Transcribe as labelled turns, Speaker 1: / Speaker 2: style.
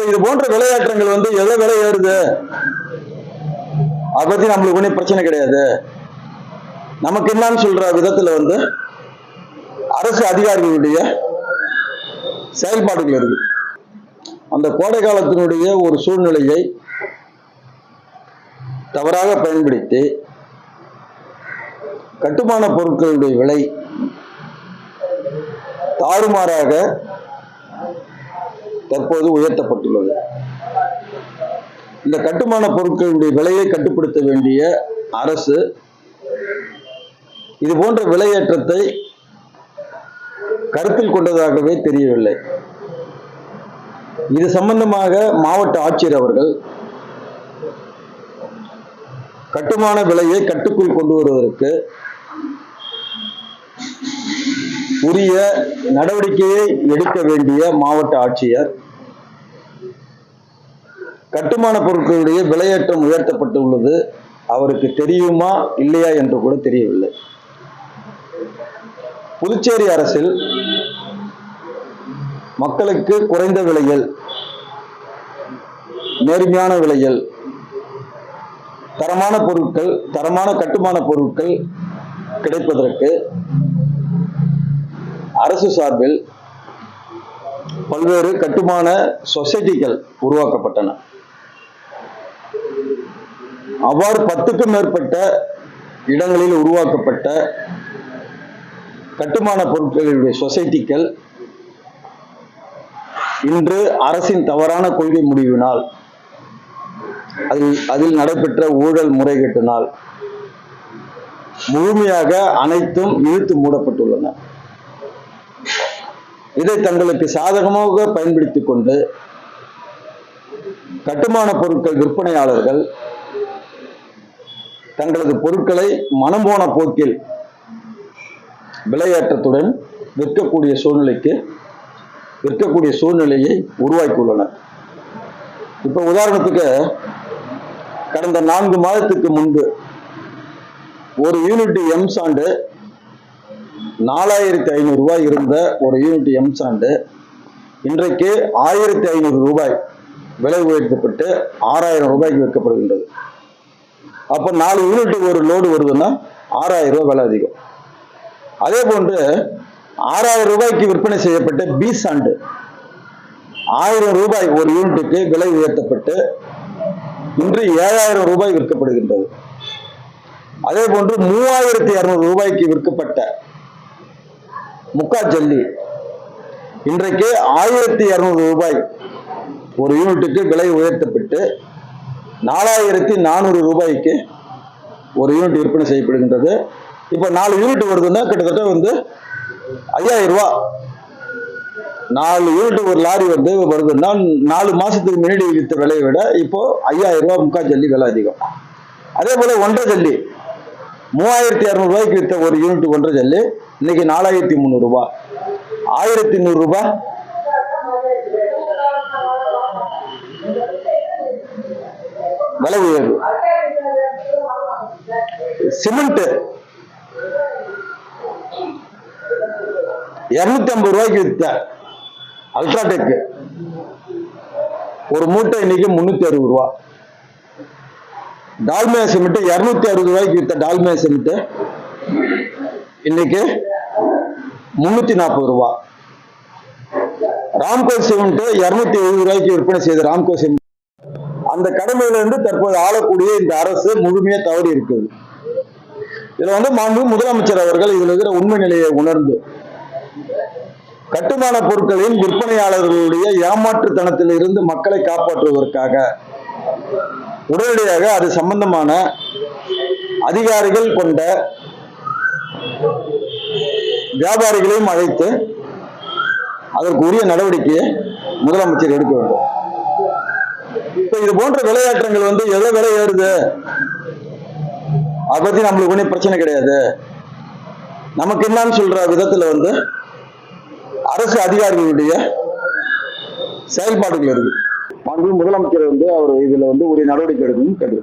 Speaker 1: இப்ப இது போன்ற விளையாட்டங்கள் வந்து எதை விலை ஏறுது? அதை பத்தி நம்மளுக்கு ஒன்றும் பிரச்சனை கிடையாது. நமக்கு என்னன்னு சொல்ற விதத்துல வந்து அரசு அதிகாரிகளுடைய செயல்பாடுகள் இருக்கு. அந்த கோடை காலத்தினுடைய ஒரு சூழ்நிலையை தவறாக பயன்படுத்தி கட்டுமான பொருட்களுடைய விலை தாறுமாறாக தற்போது உயர்த்தப்பட்டுள்ளது. இந்த கட்டுமான பொருட்களுடைய விலையை கட்டுப்படுத்த வேண்டிய அரசு இது போன்ற விலையேற்றத்தை கருத்தில் கொண்டதாகவே தெரியவில்லை. இது சம்பந்தமாக மாவட்ட ஆட்சியர் அவர்கள் கட்டுமான விலையை கட்டுக்குள் கொண்டு வருவதற்கு உரிய நடவடிக்கையை எடுக்க வேண்டிய மாவட்ட ஆட்சியர். கட்டுமான பொருட்களுடைய விலையேற்றம் உயர்த்தப்பட்டு உள்ளது அவருக்கு தெரியுமா இல்லையா என்று கூட தெரியவில்லை. புதுச்சேரி அரசில் மக்களுக்கு குறைந்த விலையில் நேர்மையான விலையில் தரமான பொருட்கள் தரமான கட்டுமான பொருட்கள் கிடைப்பதற்கு அரசு சார்பில் பல்வேறு கட்டுமான சொசைட்டிகள் உருவாக்கப்பட்டன. அவ்வாறு பத்துக்கும் மேற்பட்ட இடங்களில் உருவாக்கப்பட்ட கட்டுமான பொருட்களுடைய சொசைட்டிகள் இன்று அரசின் தவறான கொள்கை முடிவினால் அதில் அதில் நடைபெற்ற ஊழல் முறைகேட்டினால் முழுமையாக அனைத்தும் இழுத்து மூடப்பட்டுள்ளன. இதை தங்களுக்கு சாதகமாக பயன்படுத்தி கொண்டு கட்டுமான பொருட்கள் விற்பனையாளர்கள் தங்களது பொருட்களை மனம் போன போக்கில் விலையேற்றத்துடன் விற்கக்கூடிய சூழ்நிலைக்கு விற்கக்கூடிய சூழ்நிலையை உருவாக்கியுள்ளனர். இப்போ உதாரணத்துக்கு கடந்த நான்கு மாதத்துக்கு முன்பு ஒரு யூனிட் எம் சாண்டு நாலாயிரத்தி ஐநூறு ரூபாய் இருந்த ஒரு யூனிட் எம் சாண்டு இன்றைக்கு ஆயிரத்தி ஐநூறு ரூபாய் விலை உயர்த்தப்பட்டு ஆறாயிரம் ரூபாய்க்கு விற்கப்படுகின்றது. அப்போ நாலு யூனிட்டுக்கு ஒரு லோடு வருதுன்னா ஆறாயிரம் ரூபாய் விலை அதிகம். அதே போன்று ஆறாயிரம் ரூபாய்க்கு விற்பனை செய்யப்பட்ட பி சாண்டு ஆயிரம் ரூபாய் ஒரு யூனிட்டுக்கு விலை உயர்த்தப்பட்டு இன்று ஏழாயிரம் ரூபாய் விற்கப்படுகின்றது. அதே போன்று மூவாயிரத்தி இருநூறு ரூபாய்க்கு விற்கப்பட்ட முக்கா ஜல்லி. இன்றைக்கு ஆயிரத்தி இருநூறு ரூபாய். ஒரு யூனிட்டுக்கு விலை உயர்த்தப்பட்டு நாலாயிரத்தி நானூறு ரூபாய்க்கு ஒரு யூனிட் விற்பனை செய்யப்படுகின்றது. இப்போ நாலு யூனிட் வருதுன்னா கிட்டத்தட்ட வந்து ஐயாயிரம் ரூபா. நாலு யூனிட் ஒரு லாரி வந்து வருதுன்னா நாலு மாசத்துக்கு முன்னாடி வித்த விலையை விட இப்போ ஐயாயிரம் ரூபா முக்கால் ஜல்லி விலை அதிகம். அதே போல ஒன்றரை ஜல்லி. மூவாயிரத்தி இரநூறு ரூபாய்க்கு வித்த ஒரு யூனிட் ஒன்றரை ஜல்லி இன்னைக்கு நாலாயிரத்தி முந்நூறு ரூபாய் ஆயிரத்தி நூறு ரூபாய் விலை உயர்வு. சிமெண்ட். இருநூத்தி ஐம்பது ரூபாய்க்கு வித்த அல்ட்ராடெக் ஒரு மூட்டை இன்னைக்கு முன்னூத்தி அறுபது ரூபா. டால்மியா சிமெண்ட் இருநூத்தி அறுபது ரூபாய்க்கு வித்த டால்மியா சிமெண்ட். இன்னைக்கு முன்னூத்தி நாற்பது ரூபா. ராம்கோ சிமெண்ட் இருநூத்தி எழுபது ரூபாய்க்கு விற்பனை செய்த ராம்கோ சிமெண்ட். அந்த கடமையிலிருந்து தற்போது ஆளக்கூடிய இந்த அரசு முழுமையா தவறி இருக்குது இதுல வந்து மாண்பு முதலமைச்சர் அவர்கள் இதுல இருக்கிற உண்மை நிலையை உணர்ந்து கட்டுமான பொருட்களின் விற்பனையாளர்களுடைய ஏமாற்றுத்தனத்தில் இருந்து மக்களை காப்பாற்றுவதற்காக உடனடியாக அது சம்பந்தமான அதிகாரிகள் கொண்ட வியாபாரிகளையும் அழைத்து அதற்கு உரிய நடவடிக்கையை முதலமைச்சர் எடுக்க வேண்டும். இப்ப இது போன்ற விளையாட்டங்கள் வந்து எதை விலை ஏறுது? அதை பத்தி நம்மளுக்கு ஒன்றும் பிரச்சனை கிடையாது. நமக்கு என்னன்னு சொல்ற விதத்துல வந்து அரசு அதிகாரிகளுடைய செயல்பாடுகள் இருக்கு மாண்பு முதலமைச்சர் வந்து அவர் இதுல வந்து உரிய நடவடிக்கை எடுக்கணும்னு கேட்டு